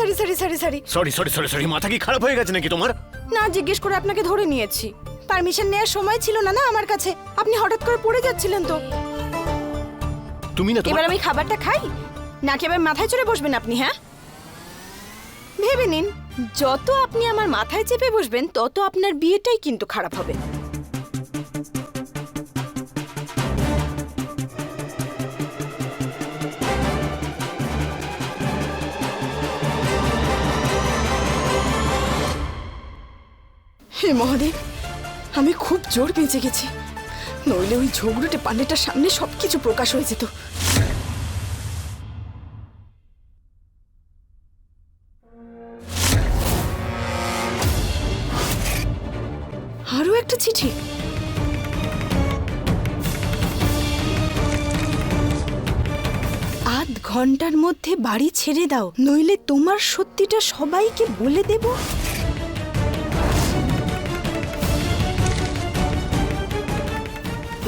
Sorry sorry sorry sorry sorry sorry sorry মাথা কি খারাপ হয়ে গেছে নাকি তোমার? না জিজ্ঞেস করে আপনাকে ধরে নিয়েছি। পারমিশন নেওয়ার সময় ছিল না না আমার কাছে। আপনি হঠাৎ করে পড়ে যাচ্ছিলেন তো। তুমি না এবার আমি খাবারটা খাই? নাকি এবার মাথায় চড়ে বসবেন আপনি হ্যাঁ? ভেবে নিন যত আপনি আমার মাথায় চেপে বসবেন তত আপনার বিয়েটাই কিন্তু খারাপ হবে। হে মহাদেব? আমি খুব জোর বেঁচে গেছি। নইলে ওই ঝগড়ুটে পান্ডেটার সামনে সবকিছু প্রকাশ হয়ে যেত। আরও একটা চিঠি। আধ ঘণ্টার মধ্যে বাড়ি ছেড়ে দাও, নইলে তোমার সত্যিটা সবাইকে বলে দেব।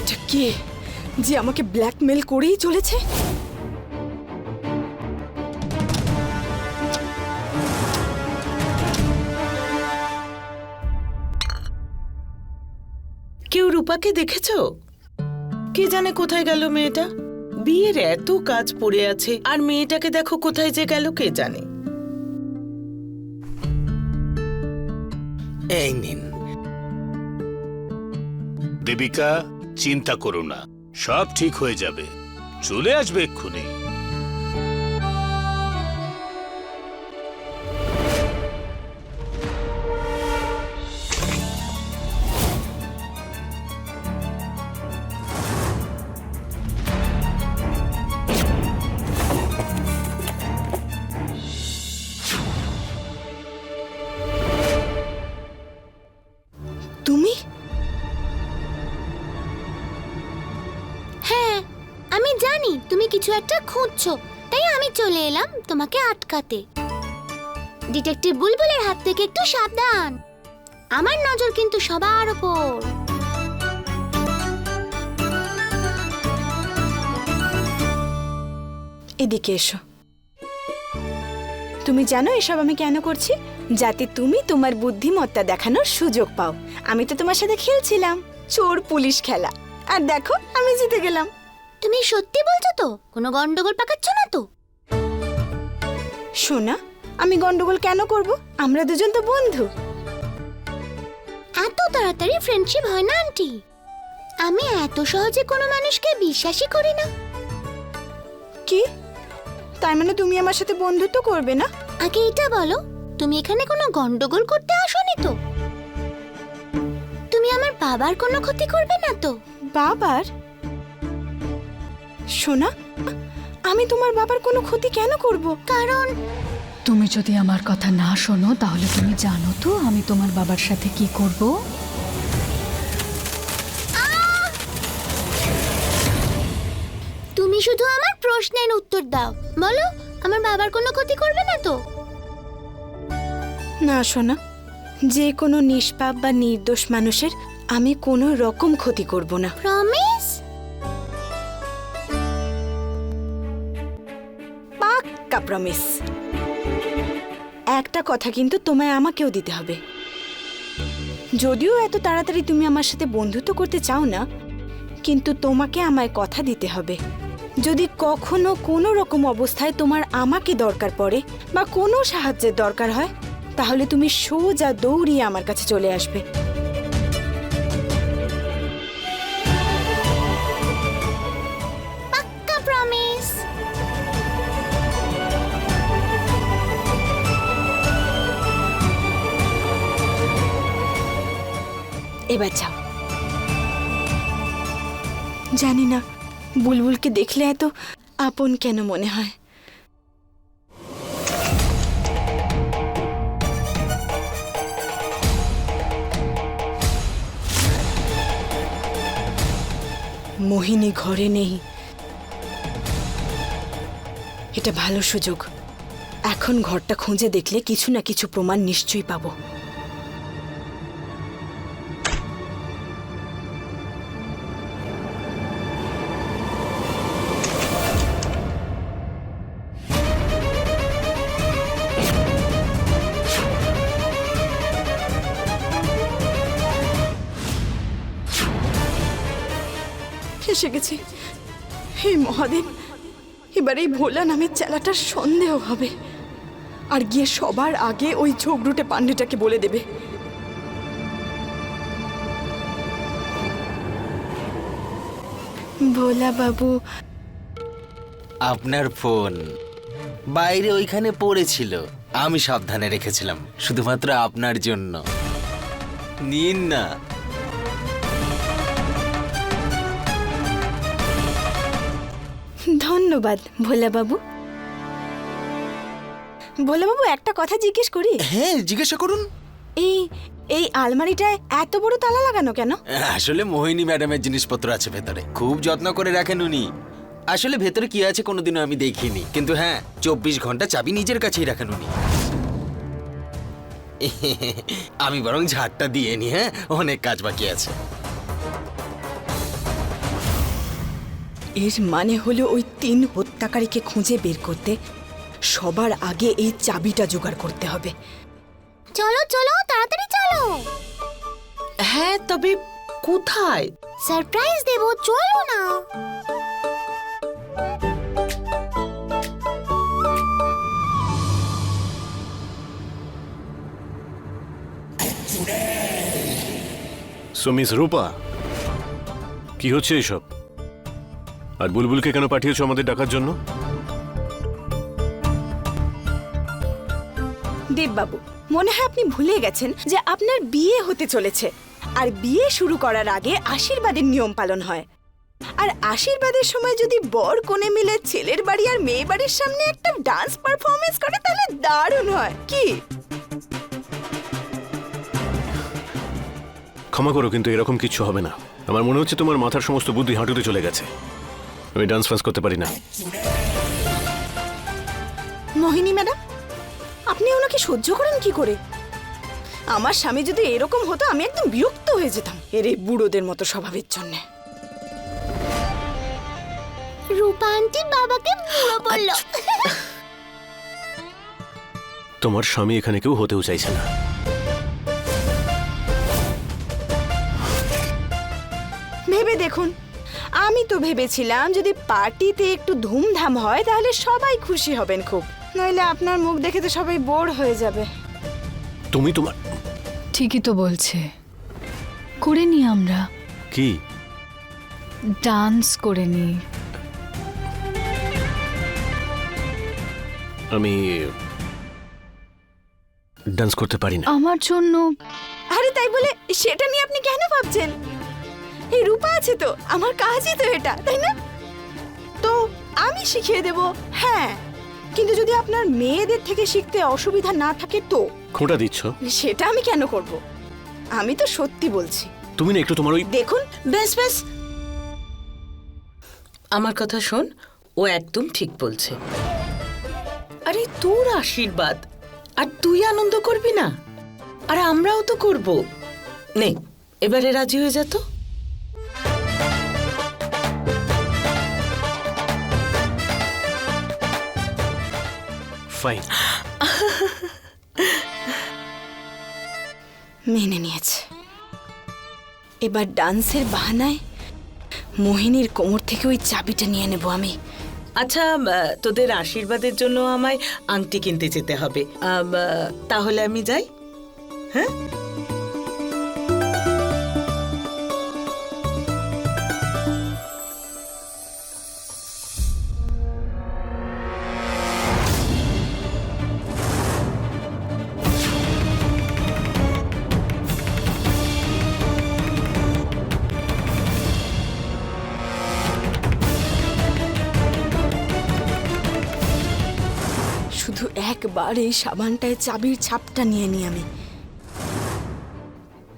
এটা কে যে আমাকে ব্ল্যাকমেল করেই চলেছে? কেউ রূপাকে দেখেছ? কে জানে কোথায় গেল মেয়েটা? বিয়ের এত কাজ পড়ে আছে আর মেয়েটাকে দেখো কোথায় যে গেল কে জানে। এই নিন। দেবিকা চিন্তা করো না সব ঠিক হয়ে যাবে। চলে আসবে এক্ষুনি। কিছু একটা খুঁজছো, তাই আমি চলে এলাম তোমাকে আটকাতে। ডিটেকটিভ বুলবুলের হাত থেকে একটু সাবধান। আমার নজর কিন্তু সবার ওপর। এদিকে এসো। তুমি জানো এসব আমি কেন করছি? যাতে তুমি তোমার বুদ্ধিমত্তা দেখানোর সুযোগ পাও। আমি তো তোমার সাথে খেলছিলাম। চোর পুলিশ খেলা। আর দেখো, আমি জিতে গেলাম। তুমি সত্যি বলছো তো? কোনো গন্ডগোল পাকাচ্ছ না তো? সোনা আমি গন্ডগোল কেন করব? আমরা দুজন তো বন্ধু। এত তাড়াতাড়ি ফ্রেন্ডশিপ হয় না আন্টি। আমি এত সহজে কোনো মানুষকে বিশ্বাসই করি না। কি? তার মানে তুমি আমার সাথে বন্ধুত্ব করবে না? আগে এটা বলো তুমি এখানে কোনো গন্ডগোল করতে আসোনি তো? তুমি আমার বাবার কোনো ক্ষতি করবে না তো? বাবার? সোনা আমি তোমার বাবার কোনো ক্ষতি কেন করব? কারণ তুমি যদি আমার কথা না শোনো তাহলে তুমি জানো তো আমি তোমার বাবার সাথে কি করব? তুমি শুধু আমার প্রশ্নের উত্তর দাও। বলো আমার বাবার কোনো ক্ষতি করবে না তো? না সোনা যে কোনো নিষ্পাপ বা নির্দোষ মানুষের আমি কোনো রকম ক্ষতি করব না। প্রমিস প্রমিস একটা কথা কিন্তু তোমায় আমাকেও দিতে হবে। যদিও এত তাড়াতাড়ি তুমি আমার সাথে বন্ধুত্ব করতে চাও না, কিন্তু তোমাকে আমায় কথা দিতে হবে। যদি কখনো কোনো রকম অবস্থায় তোমার আমাকে দরকার পড়ে বা কোনো সাহায্যের দরকার হয়, তাহলে তুমি সোজা দৌড়িয়ে আমার কাছে চলে আসবে। এবার যাও। জানি না, বুলবুলকে দেখলে এত আপন কেন মনে হয়? মোহিনী ঘরে নেই। এটা ভালো সুযোগ। এখন ঘরটা খুঁজে দেখলে কিছু না কিছু প্রমাণ নিশ্চয়ই পাবো। এসে গেছে। হে মহাদেব এবার এই ভোলা নামের চেলাটার সন্দেহ হবে। আর গিয়ে সবার আগে ওই ঝগড়ুটে পান্ডেটাকে বলে দেবে। ভোলা বাবু। আপনার ফোন বাইরে ওইখানে পড়েছিল। আমি সাবধানে রেখেছিলাম শুধুমাত্র আপনার জন্য। নিন না। ধন্যবাদ ভোলা বাবু ভোলা বাবু একটা কথা জিজ্ঞেস করি? হ্যাঁ জিজ্ঞাসা করুন। এই এই আলমারিটায় এত বড় তালা লাগানো কেন? আসলে মোহিনী ম্যাডামের জিনিসপত্র আছে ভেতরে। খুব যত্ন করে রাখেন উনি। আসলে ভেতরে কি আছে কোনোদিনও আমি দেখিনি। কিন্তু হ্যাঁ চব্বিশ ঘণ্টা চাবি নিজের কাছেই রাখেন উনি। আমি বরং ঝাড়টা দিয়ে নি হ্যাঁ? অনেক কাজ বাকি আছে। এর মানে হলো ওই তিন হত্যাকারীকে খুঁজে বের করতে। সবার আগে এই চাবিটা জোগাড় করতে হবে। চলো চলো তাড়াতাড়ি চলো। হ্যাঁ তবে কোথায়? সারপ্রাইজ দেবো চলো না। সো মিস রূপা কি হচ্ছে এসব? আর বুলবুলকে কেন পাঠিয়েছো আমাদের ডাকার জন্য? দেববাবু মনে হয় আপনি ভুলে গেছেন যে আপনার বিয়ে হতে চলেছে। আর বিয়ে শুরু করার আগে আশীর্বাদের নিয়ম পালন হয়। আর আশীর্বাদের সময় যদি বর কোণে মিলে ছেলের বাড়ি আর মেয়ে বাড়ির সামনে একটা ডান্স পারফরমেন্স করে তাহলে দারুণ হয়। কি? ক্ষমা করো কিন্তু এরকম কিছু হবে না। আমার মনে হচ্ছে তোমার মাথার সমস্ত বুদ্ধি হাঁটুতে চলে গেছে। আমি ডান্স ফান্স করতে পারি না। মোহিনী ম্যাডাম আপনি ওনাকে সহ্য করেন কি করে? আমার স্বামী যদি এরকম হতো আমি একদম বিরক্ত হয়ে যেতাম এর এই বুড়োদের মতো স্বভাবের জন্য। রূপা আন্টি বাবাকে বুড়ো বলল। তোমার স্বামী এখানে কেউ হতেও চাইছে না। আমি তো ভেবেছিলাম যদি পার্টিতে একটু ধুমধাম হয় তাহলে সবাই খুশি হবেন খুব। নইলে আপনার মুখ দেখে তো সবাই বোর হয়ে যাবে। তুমি তোমার ঠিকই তো বলছে। করে নি আমরা। কি? ডান্স করে নি। আমি ডান্স করতে পারি না। আমার জন্য আরে তাই বলে সেটা নিয়ে আপনি কেন ভাবছেন? এই রূপা আছে তো আমার কাজই তো এটা তাই না? তো আমি শিখিয়ে দেব হ্যাঁ কিন্তু যদি আপনার মেয়েদের থেকে শিখতে অসুবিধা না থাকে তো? খোঁটা দিচ্ছ? সেটা আমি কেন করব? আমি তো সত্যি বলছি। তুমি না একটু তোমার ওই দেখুন বেশ বেশ। আমার কথা শোন ও একদম ঠিক বলছে। আরে তোর আশীর্বাদ আর তুই আনন্দ করবি না? আর আমরাও তো করব। নে এবারে রাজি হয়ে যা তো। ফাইন। মেনে নিয়েছে। এবার ডান্সের বাহানায় মোহিনীর কোমর থেকে ওই চাবিটা নিয়ে নেব আমি। আচ্ছা তোদের আশীর্বাদের জন্য আমায় আংটি কিনতে যেতে হবে। তাহলে আমি যাই? হ্যাঁ? শুধু একবার এই সাবানটায় চাবির ছাপটা নিয়ে নিই আমি।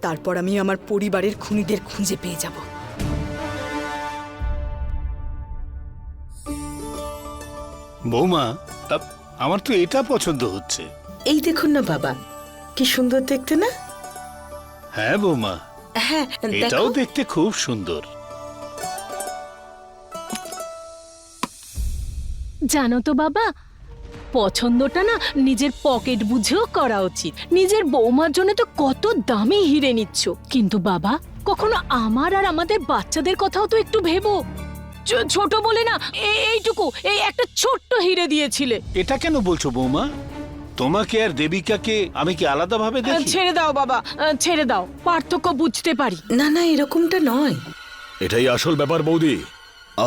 তারপর আমি আমার পরিবারের খুনিদের খুঁজে পেয়ে যাব। বৌমা আমার তো এটা পছন্দ হচ্ছে। এই দেখুন না বাবা কি সুন্দর দেখতে না? হ্যাঁ বৌমা হ্যাঁ এটাও দেখতে খুব সুন্দর। জানো তো বাবা পছন্দটা না নিজের পকেট বুঝেও করা উচিত। নিজের বৌমার জন্য তো কত দামি হিরে নিচ্ছ। কিন্তু বাবা কখনো আমার আর আমাদের বাচ্চাদের কথাও তো একটু ভেবো। ছোট বলে না এইটুকু এই একটা ছোট্ট হিরে দিয়েছিলে। এটা কেন বলছো বৌমা? তোমাকে আর দেবিকাকে আমি কি আলাদাভাবে দেখি? ছেড়ে দাও বাবা ছেড়ে দাও পার্থক্য বুঝতে পারি। না না এরকমটা নয়। এটাই আসল ব্যাপার বৌদি।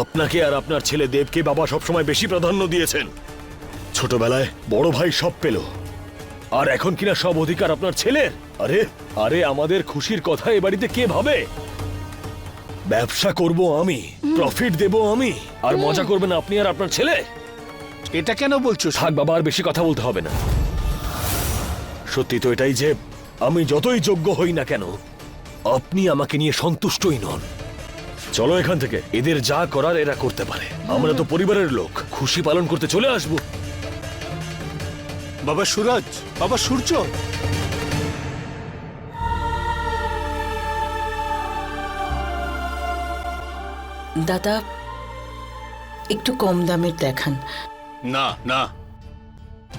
আপনাকে আর আপনার ছেলে দেবকে বাবা সবসময় বেশি প্রাধান্য দিয়েছেন। ছোটবেলায় বড় ভাই সব পেল। আর এখন কিনা সব অধিকার আপনার ছেলের? আরে আরে আমাদের খুশির কথা এ বাড়িতে কে ভাবে? ব্যবসা করব আমি প্রফিট দেব আমি আর মজা করবেন আপনি আর আপনার ছেলে? এটা কেন বলছো? থাক বাবা আর বেশি কথা বলতে হবে না। সত্যি তো এটাই যে আমি যতই যোগ্য হই না কেন আপনি আমাকে নিয়ে সন্তুষ্টই নন। চলো এখান থেকে এদের যা করার এরা করতে পারে। আমরা তো পরিবারের লোক খুশি পালন করতে চলে আসব। বাবা সুরজ বাবা সূর্য। দাদা একটু কম দামের দেখান। না না।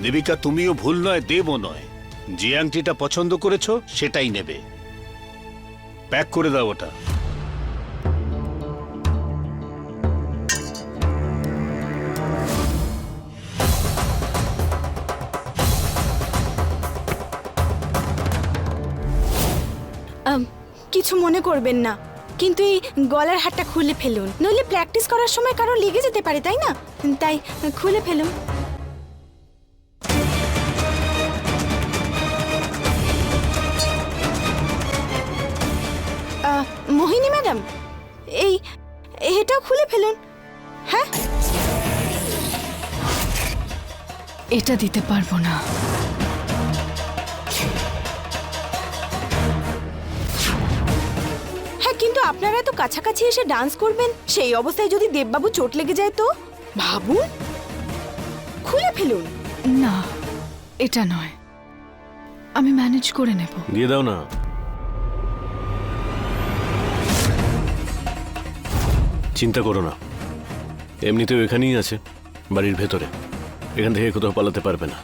দেবিকা তুমিও ভুল নয় দেবও নয়। যে আংটিটা পছন্দ করেছ সেটাই নেবে। প্যাক করে দাও ওটা। কিছু মনে করবেন না। কিন্তু এই গলার হারটা খুলে ফেলুন। নইলে প্র্যাকটিস করার সময় কারও লেগে যেতে পারে, তাই না? তাই খুলে ফেলুন। মোহিনী ম্যাডাম, এই, এটাও খুলে ফেলুন। হ্যাঁ? এটা দিতে পারব না। আপনারা তো কাছাকাছি এসে ডান্স করবেন? সেই অবস্থায় যদি দেববাবু চোট লেগে যায় তো? ভাবুন খুলে ফেলুন। না এটা নয়। আমি ম্যানেজ করে নেব। দিয়ে দাও না। চিন্তা করো না। এমনিতেও এখানেই আছে বাড়ির ভেতরে। এখান থেকে কোথাও পালাতে পারবে না।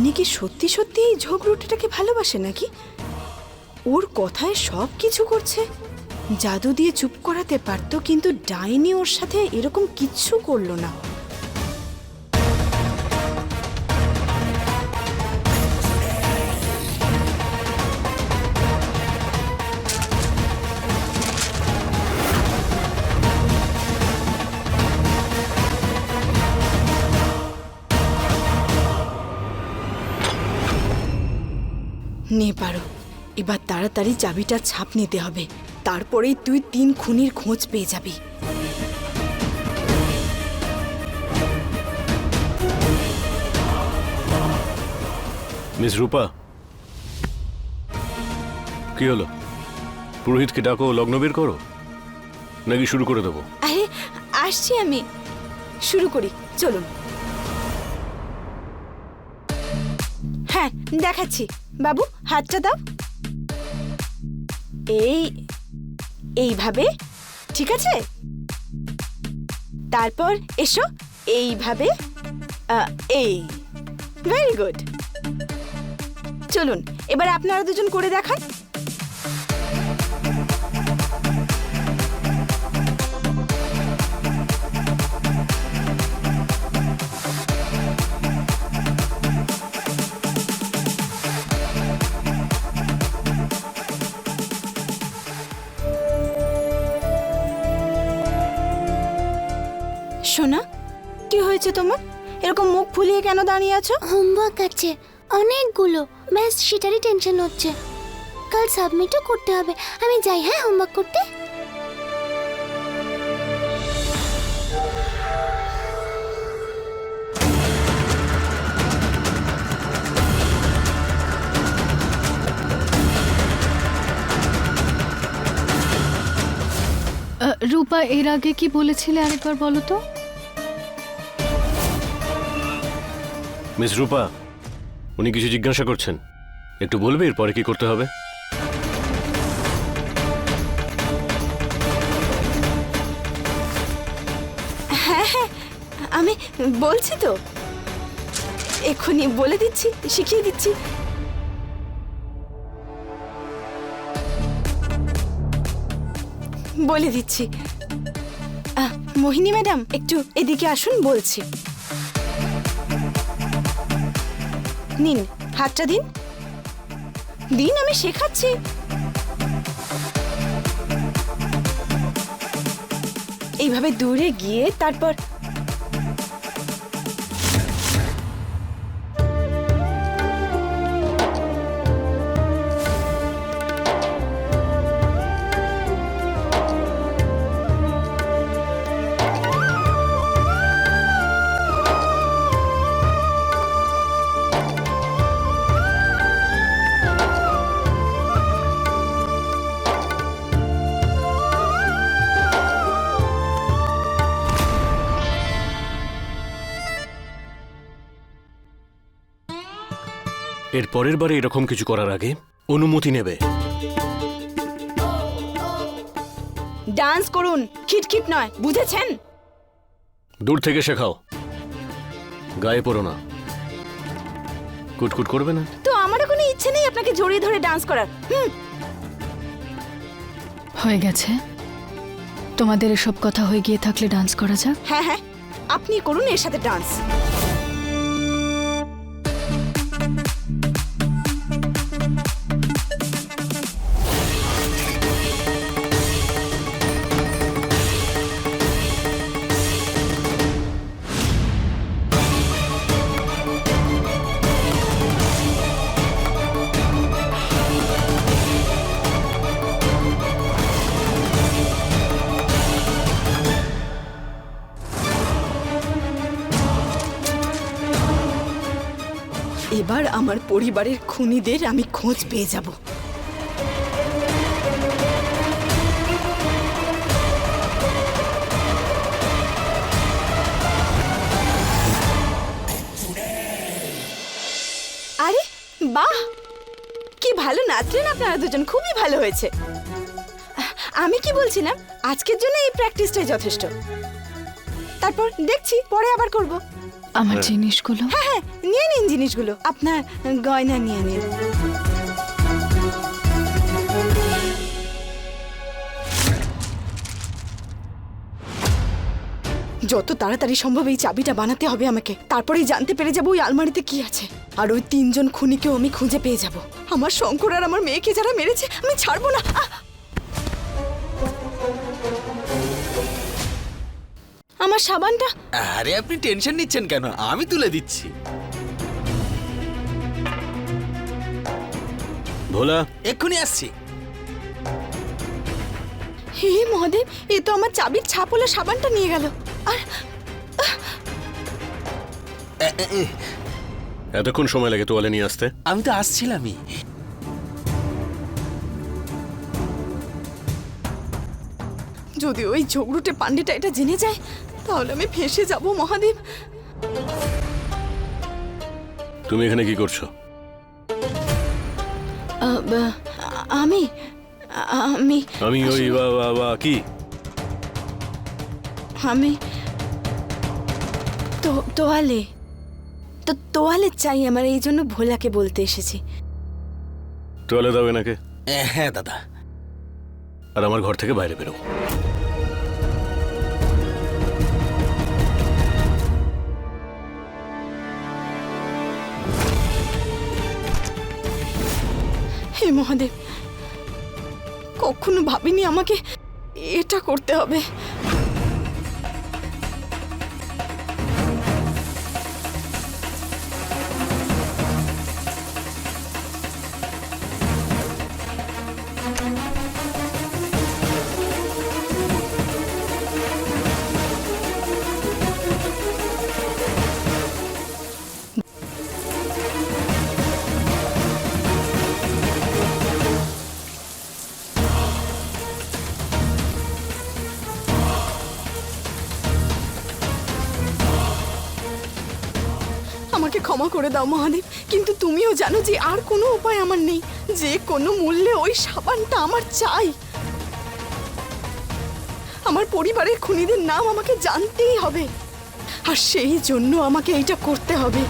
ডাইনি কি সত্যি সত্যি এই ঝগড়ুটিটাকে ভালোবাসে নাকি? ওর কথায় সব কিছু করছে। জাদু দিয়ে চুপ করাতে পারতো, কিন্তু ডাইনি ওর সাথে এরকম কিচ্ছু করল না। নে পারো। এবার তাড়াতাড়ি চাবিটার ছাপ নিতে হবে। তারপরেই তুই তিন খুনির খোঁজ পেয়ে যাবি। মিস রূপা। কি হলো? পুরোহিতকে ডাকো লগ্ন বের করো? নাকি শুরু করে দেবো? আরে আসছি আমি। শুরু করি চলুন। হ্যাঁ দেখাচ্ছি। বাবু, হাতটা দাও। এই, এইভাবে, ঠিক আছে? তারপর এসো, এইভাবে এই ভেরি গুড চলুন, এবার আপনারা দুজন করে দেখান। সোনা কি হয়েছে তোমার? এরকম মুখ ফুলিয়ে কেন দাঁড়িয়ে আছো? হোমওয়ার্ক আছে। অনেকগুলো। ব্যাস সেটারই টেনশন হচ্ছে। কাল সাবমিটও করতে হবে। আমি যাই হ্যাঁ হোমওয়ার্ক করতে? রূপা এর আগে কি বলেছিলে আরেকবার বলো তো? মিস রূপা, উনি কিছু জিজ্ঞাসা করছেন। একটু বলবে, এরপরে কি করতে হবে? হ্যাঁ হ্যাঁ আমি বলছি তো। এক্ষুনি বলে দিচ্ছি, শিখিয়ে দিচ্ছি। বলে দিচ্ছি। মোহিনী ম্যাডাম, একটু এদিকে আসুন, বলছি। নিন হাতটা দিন। দিন আমি শেখাচ্ছি। এইভাবে দূরে গিয়ে তারপর এর পরের বারে এরকম কিছু করার আগে অনুমতি নেবে। ডান্স করুন খিটখিট নয় বুঝেছেন? দূর থেকে শেখাও। গায়ে পড়ো না। কুটকুট করবে না? তো আমারও কোনো ইচ্ছে নেই আপনাকে জড়িয়ে ধরে ডান্স করার। হুম। হয়ে গেছে। তোমাদের এসব কথা হয়ে গিয়ে থাকলে ডান্স করা যাক? হ্যাঁ হ্যাঁ। আপনি করুন এর সাথে ডান্স। আমার পরিবারের খুনিদের আমি খোঁজ পেয়ে যাব। আরে, বাহ! কি ভালো নাচলেন আপনারা দুজন, খুবই ভালো হয়েছে। আমি কি বলছিলাম, আজকের জন্য এই প্র্যাকটিসটাই যথেষ্ট। তারপর দেখছি, পরে আবার করব। আমার জিনিসগুলো? হ্যাঁ হ্যাঁ নিয়ে নিন জিনিসগুলো। আপনার গয়না নিয়ে নিন। যত তাড়াতাড়ি সম্ভব এই চাবিটা বানাতে হবে আমাকে। তারপরেই জানতে পেরে যাব ওই আলমারিতে কি আছে। আর ওই তিনজন খুনিকেও আমি খুঁজে পেয়ে যাব। আমার শঙ্কর আর আমার মেয়েকে যারা মেরেছে আমি ছাড়বো না। আমার সাবানটা? আরে আপনি টেনশন নিচ্ছেন কেন? আমি তুলে দিচ্ছি। ভোলা এক্ষুনি আসছি। হে মহাদেব এ তো আমার চাবির ছাপলা সাবানটা নিয়ে গেল। আর এ, এ, এ, এতক্ষণ সময় লাগে তোয়ালে নিয়ে আসতে? আমি তো আসছিলামই। যদি ওই ঝগড়ুটে পান্ডেটা এটা জেনে যায় তাহলে আমি ফেসে যাব মহাদেব। তুমি এখানে কি করছ? বা- আমি আমি। আমি ওই বা- বা- বা- কি? আমি তো তোয়ালে। তো তোয়ালে চাই আমার এই জন্য ভোলাকে বলতে এসেছি। তোয়ালে দাও এনাকে। হ্যাঁ দাদা। আর আমার ঘর থেকে বাইরে বেরো। মহাদেব। কখনো ভাবিনি আমাকে এটা করতে হবে। করে দাও, মহাদেব। কিন্তু তুমিও জানো যে আর কোনো উপায় আমার নেই। যে কোনো মূল্যে ওই সাবানটা আমার চাই। আমার পরিবারের খুনিদের নাম আমাকে জানতেই হবে। আর সেই জন্য আমাকে এইটা করতে হবে।